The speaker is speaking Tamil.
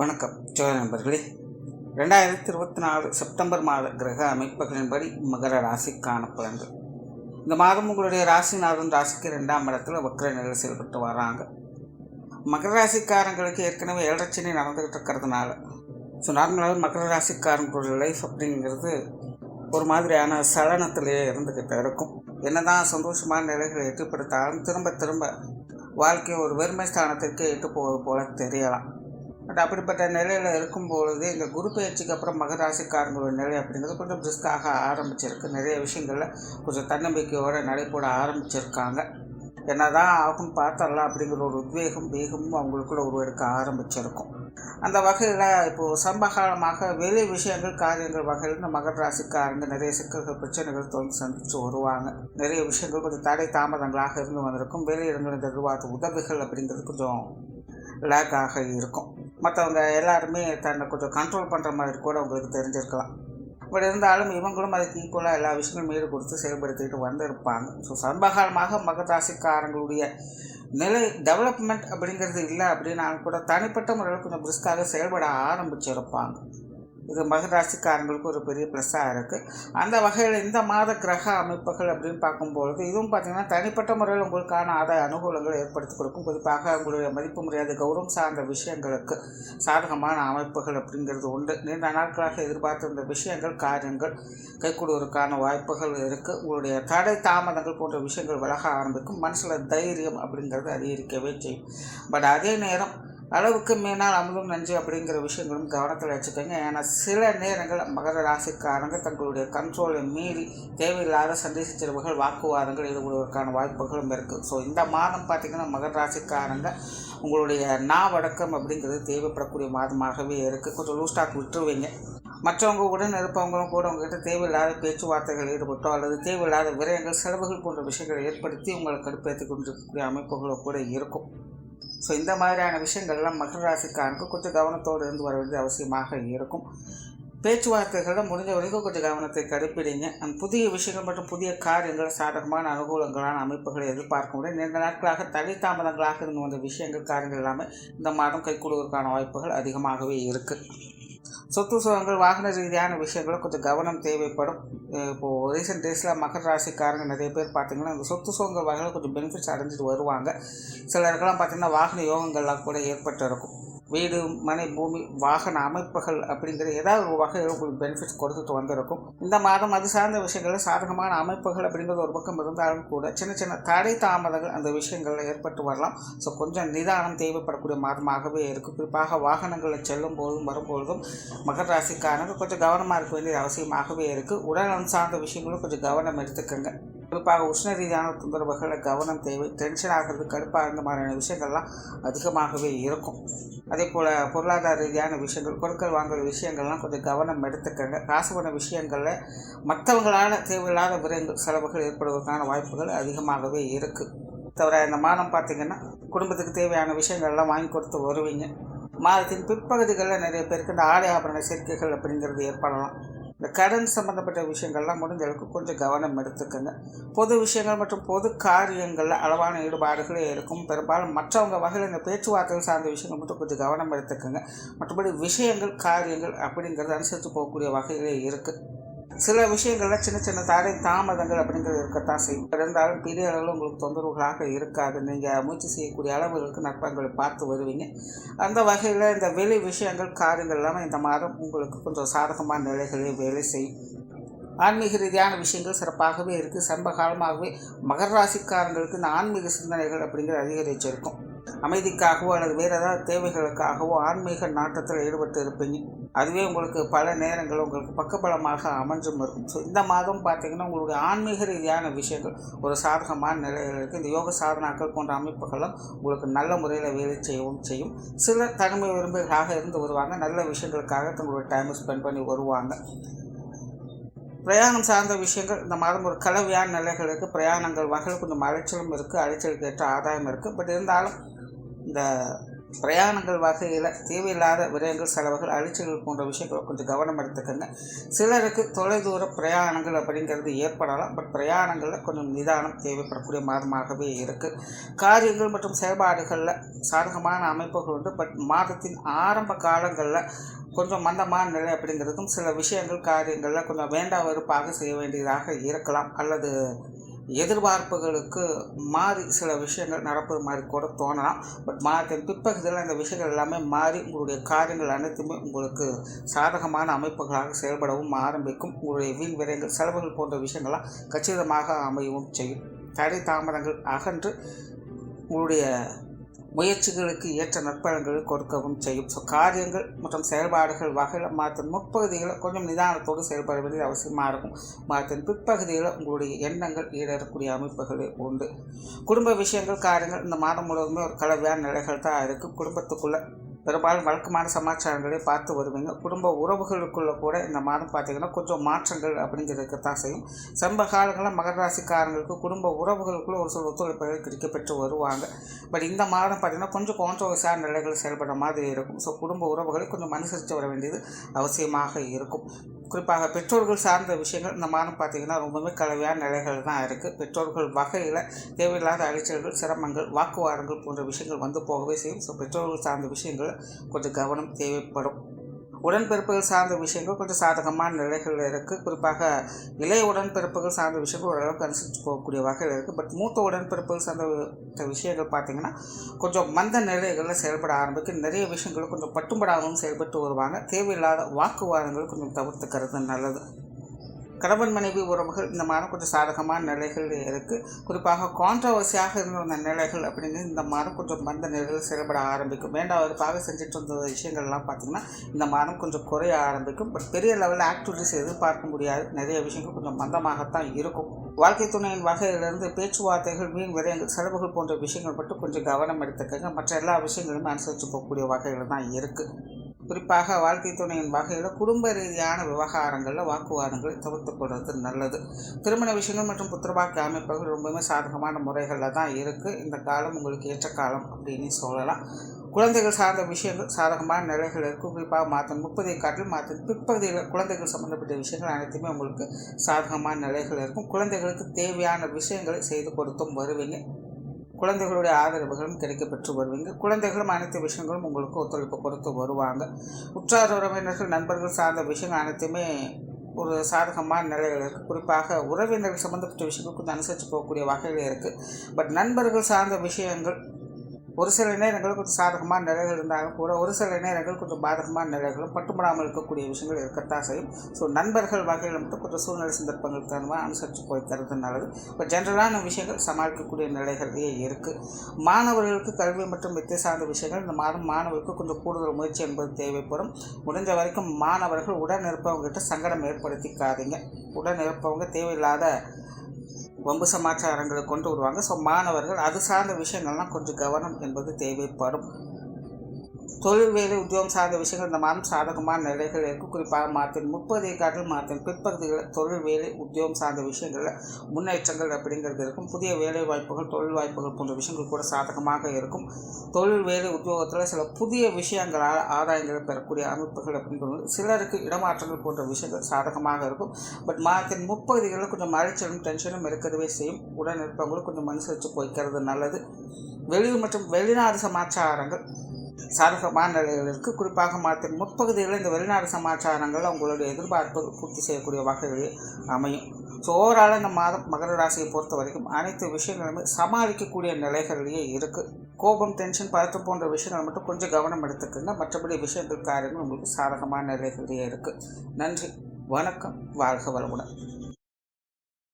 வணக்கம். ஜோதி நண்பர்களே ரெண்டாயிரத்தி இருபத்தி நாலு செப்டம்பர் மாத கிரக அமைப்புகளின்படி மகர ராசி காணப்பலன்கள் இந்த மாதம் உங்களுடைய ராசிநாதன் ராசிக்கு ரெண்டாம் இடத்துல வக்ர நிலை செயல்பட்டு வராங்க. மகர ராசிக்காரங்களுக்கு ஏற்கனவே ஏழரச்சனை நடந்துகிட்டு இருக்கிறதுனால ஸோ நார்மலாக மகர ராசிக்காரங்களுடைய லைஃப் அப்படிங்கிறது ஒரு மாதிரியான சலனத்திலேயே இருந்துக்கிட்டு இருக்கும். என்னதான் சந்தோஷமான நிலைகளை எட்டுப்படுத்தாலும் திரும்ப திரும்ப வாழ்க்கையை ஒரு வெறுமை ஸ்தானத்திற்கே எட்டு போவது போல தெரியலாம். பட் அப்படிப்பட்ட நிலையில் இருக்கும்பொழுது இந்த குரு பயிற்சிக்கு அப்புறம் மகராசிக்காரங்களோட நிலை அப்படிங்கிறது கொஞ்சம் ரிஸ்க்காக ஆரம்பிச்சிருக்கு. நிறைய விஷயங்களில் கொஞ்சம் தன்னம்பிக்கையோடு நடைபோட ஆரம்பிச்சிருக்காங்க. என்ன தான் ஆகும் பார்த்தரலாம் அப்படிங்கிற ஒரு உத்வேகம் வேகமும் அவங்களுக்குள்ள உருவெடுக்க ஆரம்பிச்சிருக்கும். அந்த வகையில் இப்போது சம்பகாலமாக வெளி விஷயங்கள் காரியங்கள் வகையில் இந்த மகர ராசிக்காரங்க நிறைய சிக்கல்கள் பிரச்சனைகள் தொடர்ந்து சந்தித்து வருவாங்க. நிறைய விஷயங்கள் கொஞ்சம் தடை தாமதங்களாக இருந்து வந்திருக்கும். வெளியிடங்களில் எதிர்பார்த்த உதவிகள் அப்படிங்கிறது கொஞ்சம் லேக்காக இருக்கும். மற்றவங்க எல்லாருமே தன்னை கொஞ்சம் கண்ட்ரோல் பண்ணுற மாதிரி கூட உங்களுக்கு தெரிஞ்சிருக்கலாம். பட் இருந்தாலும் இவங்களும் அதுக்கு ஈக்குவலாக எல்லா விஷயங்களும் ஈடு கொடுத்து செயல்படுத்திட்டு வந்திருப்பாங்க. ஸோ சமகாலமாக மகராசிக்காரங்களுடைய நிலை டெவலப்மெண்ட் அப்படிங்கிறது இல்லை அப்படின்னாலும் கூட தனிப்பட்ட முறையில் கொஞ்சம் பிரிஸ்காக செயல்பட ஆரம்பிச்சிருப்பாங்க. இது மகராசிக்காரங்களுக்கு ஒரு பெரிய ப்ளஸ்ஸாக இருக்குது அந்த வகையில் இந்த மாத கிரக அமைப்புகள் அப்படின்னு பார்க்கும்பொழுது இதுவும் பார்த்திங்கன்னா தனிப்பட்ட முறையில் உங்களுக்கான ஆதாய அனுகூலங்களை ஏற்படுத்தி கொடுக்கும். குறிப்பாக உங்களுடைய மதிப்பு மரியாதை கௌரவம் சார்ந்த விஷயங்களுக்கு சாதகமான அமைப்புகள் அப்படிங்கிறது உண்டு. நீண்ட நாட்களாக எதிர்பார்த்திருந்த விஷயங்கள் காரியங்கள் கைக்கூடுவதற்கான வாய்ப்புகள் இருக்குது உங்களுடைய தடை தாமதங்கள் போன்ற விஷயங்கள் விலக ஆரம்பிக்கும். மனசில் தைரியம் அப்படிங்கிறது அதிகரிக்கவே செய்யும். பட் அதே நேரம் அளவுக்கு மேனால் அமுதம் நஞ்சு அப்படிங்கிற விஷயங்களும் கவனத்தில் வச்சுக்கோங்க. ஏன்னா சில நேரங்கள் மகர ராசிக்காரங்க தங்களுடைய கண்ட்ரோலை மீறி தேவையில்லாத சண்டை சச்சரவுகள் வாக்குவாதங்கள் ஈடுபடுவதற்கான வாய்ப்புகளும் இருக்குது ஸோ இந்த மாதம் பார்த்திங்கன்னா மகர ராசிக்காரங்க உங்களுடைய நாவடக்கம் அப்படிங்கிறது தேவைப்படக்கூடிய மாதமாகவே இருக்குது கொஞ்சம் லூஸ்டாக் விட்டுருவீங்க. மற்றவங்க உடன் இருப்பவங்களும் கூட உங்ககிட்ட தேவையில்லாத பேச்சுவார்த்தைகள் ஈடுபட்டோ அல்லது தேவையில்லாத விரயங்கள் செலவுகள் போன்ற விஷயங்களை ஏற்படுத்தி உங்களை கடுப்பேற்றி கொண்டிருக்கக்கூடிய அமைப்புகளும் கூட இருக்கும். ஸோ இந்த மாதிரியான விஷயங்கள்லாம் மகர ராசிக்காரனுக்கு கொஞ்சம் கவனத்தோடு இருந்து வர வேண்டியது அவசியமாக இருக்கும். பேச்சுவார்த்தைகளில் முடிஞ்ச வரைக்கும் கொஞ்சம் கவனத்தை கடைப்பிடிங்க. அந்த புதிய விஷயங்கள் மற்றும் புதிய காரியங்கள் சாதகமான அனுகூலங்களான அமைப்புகளை எதிர்பார்க்க முடியும் நீண்ட நாட்களாக தடை தாமதங்களாக இருந்து வந்த விஷயங்கள் காரியங்கள் எல்லாமே இந்த மாதம் கைகூடுவதற்கான வாய்ப்புகள் அதிகமாகவே இருக்குது சொத்து சுகங்கள் வாகன ரீதியான விஷயங்களும் கொஞ்சம் கவனம் தேவைப்படும். இப்போது ரீசெண்ட் டேஸில் மகர ராசிக்காரங்க நிறைய பேர் பார்த்திங்கன்னா இந்த சொத்து சுகங்கள் வகையில் கொஞ்சம் பெனிஃபிட்ஸ் அடைஞ்சிட்டு வருவாங்க. சிலருக்கெல்லாம் பார்த்திங்கன்னா வாகன யோகங்கள்லாம் கூட ஏற்பட்டு இருக்கும் வீடு மனை பூமி வாகன அமைப்புகள் அப்படிங்கிற ஏதாவது ஒரு வகையில் உங்களுக்கு பெனிஃபிட்ஸ் கொடுத்துட்டு வந்திருக்கும். இந்த மாதம் அது சார்ந்த விஷயங்களில் சாதகமான அமைப்புகள் அப்படிங்கிறது ஒரு பக்கம் இருந்தாலும் கூட சின்ன சின்ன தடை தாமதங்கள் அந்த விஷயங்களில் ஏற்பட்டு வரலாம். ஸோ கொஞ்சம் நிதானம் தேவைப்படக்கூடிய மாதமாகவே இருக்குது குறிப்பாக வாகனங்களில் செல்லும் போதும் வரும்பொழுதும் மகர ராசிக்கானது கொஞ்சம் கவனமாக இருக்க வேண்டியது அவசியமாகவே இருக்குது உடல்நலம் சார்ந்த விஷயங்களும் கொஞ்சம் கவனம் எடுத்துக்கோங்க. குறிப்பாக உஷ்ண ரீதியான தொந்தரவுகளை கவனம் தேவை. டென்ஷன் ஆகிறது கடுப்பாக இருந்த மாதிரியான விஷயங்கள்லாம் அதிகமாகவே இருக்கும். அதே போல் பொருளாதார ரீதியான விஷயங்கள் கொடுக்கல் வாங்கல் விஷயங்கள்லாம் கொஞ்சம் கவனம் எடுத்துக்கங்க. காசு விஷயங்களில் மற்றவங்களால் தேவையில்லாத விரைந்து செலவுகள் ஏற்படுவதற்கான வாய்ப்புகள் அதிகமாகவே இருக்குது தவிர இந்த மாதம் பார்த்திங்கன்னா குடும்பத்துக்கு தேவையான விஷயங்கள்லாம் வாங்கி கொடுத்து வருவீங்க. மாதத்தின் பிற்பகுதிகளில் நிறைய பேருக்கு இந்த ஆடை ஆபரண சேர்க்கைகள் அப்படிங்கிறது ஏற்படலாம். இந்த கடன் சம்மந்தப்பட்ட விஷயங்கள்லாம் முடிஞ்ச அளவுக்கு கொஞ்சம் கவனம் எடுத்துக்கோங்க. பொது விஷயங்கள் மற்றும் பொது காரியங்களில் அளவான ஈடுபாடுகளே இருக்கும். பெரும்பாலும் மற்றவங்க வகையில் இந்த பேச்சுவார்த்தைகள் சார்ந்த விஷயங்கள் மட்டும் கொஞ்சம் கவனம் எடுத்துக்கோங்க. மற்றபடி விஷயங்கள் காரியங்கள் அப்படிங்கிறது அனுசரித்து போகக்கூடிய வகையிலே இருக்குது சில விஷயங்களில் சின்ன சின்ன தடை தாமதங்கள் அப்படிங்கிறது இருக்கத்தான் செய்யும். இருந்தாலும் பெரிய அளவில் உங்களுக்கு தொந்தரவுகளாக இருக்காது. நீங்கள் முயற்சி செய்யக்கூடிய அளவுகளுக்கு நட்பங்களை பார்த்து வருவீங்க. அந்த வகையில் இந்த வெளி விஷயங்கள் காரியங்கள் எல்லாமே இந்த மாதம் உங்களுக்கு கொஞ்சம் சாதகமான நிலைகளே வேலை செய்யும். ஆன்மீக ரீதியான விஷயங்கள் சிறப்பாகவே இருக்குது சம்ப காலமாகவே மகர ராசிக்காரங்களுக்கு இந்த ஆன்மீக சிந்தனைகள் அப்படிங்கிறது அதிகரிச்சிருக்கும். அமைதிக்காகவோ அல்லது வேறு ஏதாவது தேவைகளுக்காகவோ ஆன்மீக நாட்டத்தில் ஈடுபட்டு இருப்பீங்க அதுவே உங்களுக்கு பல நேரங்கள் உங்களுக்கு பக்கபலமாக அமைஞ்சும் இருக்கும். ஸோ இந்த மாதம் பார்த்திங்கன்னா உங்களுடைய ஆன்மீக ரீதியான விஷயங்கள் ஒரு சாதகமான நிலையில் இருக்குது இந்த யோக சாதனாக்கள் போன்ற அமைப்புகளும் உங்களுக்கு நல்ல முறையில் வேலை செய்யவும் செய்யும். சில தனிமை விரும்புகளாக இருந்து வருவாங்க. நல்ல விஷயங்களுக்காக தங்களுடைய டைமை ஸ்பெண்ட் பண்ணி வருவாங்க. பிரயாணம் சார்ந்த விஷயங்கள் இந்த மாதம் ஒரு கலவையான நிலைகளுக்கு பிரயாணங்கள் வகையில் கொஞ்சம் அலைச்சலும் இருக்குது அலைச்சலுக்கு ஏற்ற ஆதாயம் இருக்குது பட் இருந்தாலும் இந்த பிரயாணங்கள் வகையில் தேவையில்லாத விரயங்கள் செலவுகள் அழிச்சல்கள் போன்ற விஷயங்களை கொஞ்சம் கவனம் எடுத்துக்கோங்க. சிலருக்கு தொலைதூர பிரயாணங்கள் அப்படிங்கிறது ஏற்படலாம். பட் பிரயாணங்களில் கொஞ்சம் நிதானம் தேவைப்படக்கூடிய மாதமாகவே இருக்குது காரியங்கள் மற்றும் செயல்பாடுகளில் சாதகமான அமைப்புகள் உண்டு. பட் மாதத்தின் ஆரம்ப காலங்களில் கொஞ்சம் மந்தமான நிலை அப்படிங்கிறதும் சில விஷயங்கள் காரியங்களில் கொஞ்சம் வேண்டா வெறுப்பாக செய்ய வேண்டியதாக இருக்கலாம். அல்லது எதிர்பார்ப்புகளுக்கு மாறி சில விஷயங்கள் நடப்பது மாதிரி கூட தோணலாம். பட் மாதத்தின் பிற்பகுதியில் இந்த விஷயங்கள் எல்லாமே மாறி உங்களுடைய காரியங்கள் அனைத்துமே உங்களுக்கு சாதகமான அமைப்புகளாக செயல்படவும் ஆரம்பிக்கும். உங்களுடைய வீண் விரயங்கள் செலவுகள் போன்ற விஷயங்கள்லாம் கச்சிதமாக அமையவும் செய்யும். தடை தாமதங்கள் அகன்று உங்களுடைய முயற்சிகளுக்கு ஏற்ற நற்பலன்களை கொடுக்கவும் செய்யும். ஸோ காரியங்கள் மற்றும் செயல்பாடுகள் வகையில் மாதத்தின் முற்பகுதியில் கொஞ்சம் நிதானத்தோடு செயல்பட வேண்டியது அவசியமாக இருக்கும். மாதத்தின் பிற்பகுதியில் உங்களுடைய எண்ணங்கள் ஈடேறக்கூடிய அமைப்புகள் உண்டு. குடும்ப விஷயங்கள் காரியங்கள் இந்த மாதம் முழுவதுமே ஒரு கலவையான நிலைகள் தான் இருக்குது குடும்பத்துக்குள்ளே பெரும்பாலும் வழக்கமான சமாச்சாரங்களை பார்த்து வருவீங்க. குடும்ப உறவுகளுக்குள்ள கூட இந்த மாதம் பார்த்தீங்கன்னா கொஞ்சம் மாற்றங்கள் அப்படிங்கிறதுக்கு தான் செய்யும். சம்ப காலங்களில் மகர ராசிக்காரங்களுக்கு குடும்ப உறவுகளுக்குள்ள ஒரு சில ஒத்துழைப்புகள் கிடைக்கப்பெற்று வருவாங்க. பட் இந்த மாதம் பார்த்தீங்கன்னா கொஞ்சம் கான்ட்ரவர்ஸான நிலைகள் செயல்பட மாதிரி இருக்கும். ஸோ குடும்ப உறவுகளை கொஞ்சம் அனுசரித்து வர வேண்டியது அவசியமாக இருக்கும். குறிப்பாக பெற்றோர்கள் சார்ந்த விஷயங்கள் இந்த மாதம் பார்த்திங்கன்னா ரொம்பவே கலவையான நிலைகள் தான் இருக்குது பெற்றோர்கள் வகையில் தேவையில்லாத அலைச்சல்கள் சிரமங்கள் வாக்குவாதங்கள் போன்ற விஷயங்கள் வந்து போகவே செய்யும். ஸோ பெற்றோர்கள் சார்ந்த விஷயங்கள் கொஞ்சம் கவனம் தேவைப்படும். உடன்பிறப்புகள் சார்ந்த விஷயங்கள் கொஞ்சம் சாதகமான நிலைகள் இருக்குது குறிப்பாக இளைய உடன்பிறப்புகள் சார்ந்த விஷயங்கள் ஓரளவுக்கு அனுசரித்து போகக்கூடிய வகையில் இருக்குது பட் மூத்த உடன்பிறப்புகள் சார்ந்த விஷயங்கள் பார்த்திங்கன்னா கொஞ்சம் மந்த நிலைகளில் செயல்பட ஆரம்பிக்கும் நிறைய விஷயங்கள் கொஞ்சம் பட்டும்படாகவும் செயல்பட்டு வருவாங்க. தேவையில்லாத வாக்குவாதங்கள் கொஞ்சம் தவிர்த்துக்கிறது நல்லது. கணவன் மனைவி உறவுகள் இந்த மாதம் கொஞ்சம் சாதகமான நிலைகள் இருக்குது குறிப்பாக கான்ட்ரவர்சியாக இருந்த அந்த நிலைகள் அப்படின்னு இந்த மாதம் கொஞ்சம் மந்த நிலைகள் செயல்பட ஆரம்பிக்கும். வேண்டாவதுக்காக செஞ்சுட்டு இருந்த விஷயங்கள்லாம் பார்த்திங்கன்னா இந்த மாதம் கொஞ்சம் குறைய ஆரம்பிக்கும். பட் பெரிய லெவலில் ஆக்டிவிட்டிஸ் எதிர்பார்க்க முடியாது. நிறைய விஷயங்கள் கொஞ்சம் மந்தமாகத்தான் இருக்கும். வாழ்க்கை துணையின் வகையிலிருந்து பேச்சுவார்த்தைகள் மீன் விரயங்கள் செலவுகள் போன்ற விஷயங்கள் மட்டும் கொஞ்சம் கவனம் எடுத்துக்கங்க. மற்ற எல்லா விஷயங்களுமே அனுசரித்து போகக்கூடிய வகைகள் தான் இருக்குது குறிப்பாக வாழ்க்கை துணையின் வகையில் குடும்ப ரீதியான விவகாரங்களில் வாக்குவாதங்களை தவிர்த்து கொள்வது நல்லது. திருமண விஷயங்கள் மற்றும் புத்திரபாக்கிய அமைப்புகள் ரொம்பவுமே சாதகமான முறைகளில் தான் இருக்குது இந்த காலம் உங்களுக்கு ஏற்ற காலம் அப்படின்னு சொல்லலாம். குழந்தைகள் சார்ந்த விஷயங்கள் சாதகமான நிலைகள் இருக்கும் குறிப்பாக மாதம் முப்பதை காட்டில் மாதம் பிற்பகுதியில் குழந்தைகள் சம்மந்தப்பட்ட விஷயங்கள் அனைத்துமே உங்களுக்கு சாதகமான நிலைகள் இருக்கும். குழந்தைகளுக்கு தேவையான விஷயங்களை செய்து கொடுத்தும் வருவீங்க. குழந்தைகளுடைய ஆதரவுகளும் கிடைக்கப்பெற்று வருவீங்க. குழந்தைகளும் அனைத்து விஷயங்களும் உங்களுக்கு ஒத்துழைப்பு கொடுத்து வருவாங்க. உற்றார் உறவினர்கள் நண்பர்கள் சார்ந்த விஷயங்கள் அனைத்துமே ஒரு சாதகமான நிலைகள் இருக்குது குறிப்பாக உறவினர்கள் சம்மந்தப்பட்ட விஷயங்கள் கொஞ்சம் அனுசரித்து போகக்கூடிய வகையில் இருக்குது பட் நண்பர்கள் சார்ந்த விஷயங்கள் ஒரு சில நேரங்கள் கொஞ்சம் சாதகமான நிலைகள் இருந்தாலும் கூட ஒரு சில நேரங்கள் கொஞ்சம் பாதகமான நிலைகளும் பட்டுப்படாமல் இருக்கக்கூடிய விஷயங்கள் இருக்கத்தான் செய்யும். ஸோ நண்பர்கள் வகையில் மட்டும் கொஞ்சம் சூழ்நிலை சந்தர்ப்பங்கள் தகுந்த அனுசரித்து போய் தருது நல்லது. இப்போ ஜென்ரலான விஷயங்கள் சமாளிக்கக்கூடிய நிலைகளே இருக்குது மாணவர்களுக்கு கல்வி மற்றும் வித்திய சார்ந்த விஷயங்கள் இந்த மாதம் மாணவர்களுக்கு கொஞ்சம் கூடுதல் முயற்சி என்பது தேவைப்படும். முடிஞ்ச வரைக்கும் மாணவர்கள் உடன் இருப்பவங்ககிட்ட சங்கடம் ஏற்படுத்திக்காதீங்க. உடன் இருப்பவங்க தேவையில்லாத வம்பு சமாச்சாரங்களை கொண்டு வருவாங்க. ஸோ மாணவர்கள் அது சார்ந்த விஷயங்கள்லாம் கொஞ்சம் கவனம் என்பது தேவைப்படும். தொழில் வேலை உத்தியோகம் சார்ந்த விஷயங்கள் இந்த மாதம் சாதகமான நிலைகள் இருக்கும் குறிப்பாக மாதத்தின் முப்பது காட்டில் மாதத்தின் பிற்பகுதிகளில் தொழில் வேலை உத்தியோகம் சார்ந்த விஷயங்களில் முன்னேற்றங்கள் அப்படிங்கிறது இருக்கும். புதிய வேலை வாய்ப்புகள் தொழில் வாய்ப்புகள் போன்ற விஷயங்கள் கூட சாதகமாக இருக்கும். தொழில் வேலை உத்தியோகத்தில் சில புதிய விஷயங்களால் ஆதாயங்களை பெறக்கூடிய அமைப்புகள் அப்படிங்கிறது சிலருக்கு இடமாற்றங்கள் போன்ற விஷயங்கள் சாதகமாக இருக்கும். பட் மாதத்தின் முப்பகுதிகளில் கொஞ்சம் மறைச்சலும் டென்ஷனும் இருக்கவே செய்யும். உடன் இருப்பவங்களும் கொஞ்சம் அனுசரித்து போய்க்கிறது நல்லது. வெளியூர் மற்றும் வெளிநாடு சமாச்சாரங்கள். சாதகமான நிலைகள் இருக்குது குறிப்பாக மாதத்தின் முற்பகுதியில் இந்த வெளிநாடு சமாச்சாரங்கள் அவங்களுடைய எதிர்பார்ப்பு பூர்த்தி செய்யக்கூடிய வகையில் அமையும். ஸோ ஓவரால் இந்த மாதம் மகர ராசியை பொறுத்த வரைக்கும் அனைத்து விஷயங்களுமே சமாளிக்கக்கூடிய நிலைகளிலேயே இருக்குது கோபம் டென்ஷன் பதற்றம் போன்ற விஷயங்கள் மட்டும் கொஞ்சம் கவனம் எடுத்துக்கோங்க. மற்றபடி விஷயங்கள் காரியங்கள் உங்களுக்கு சாதகமான நிலைகளிலேயே இருக்குது நன்றி வணக்கம் வாழ்க வளமுடன்.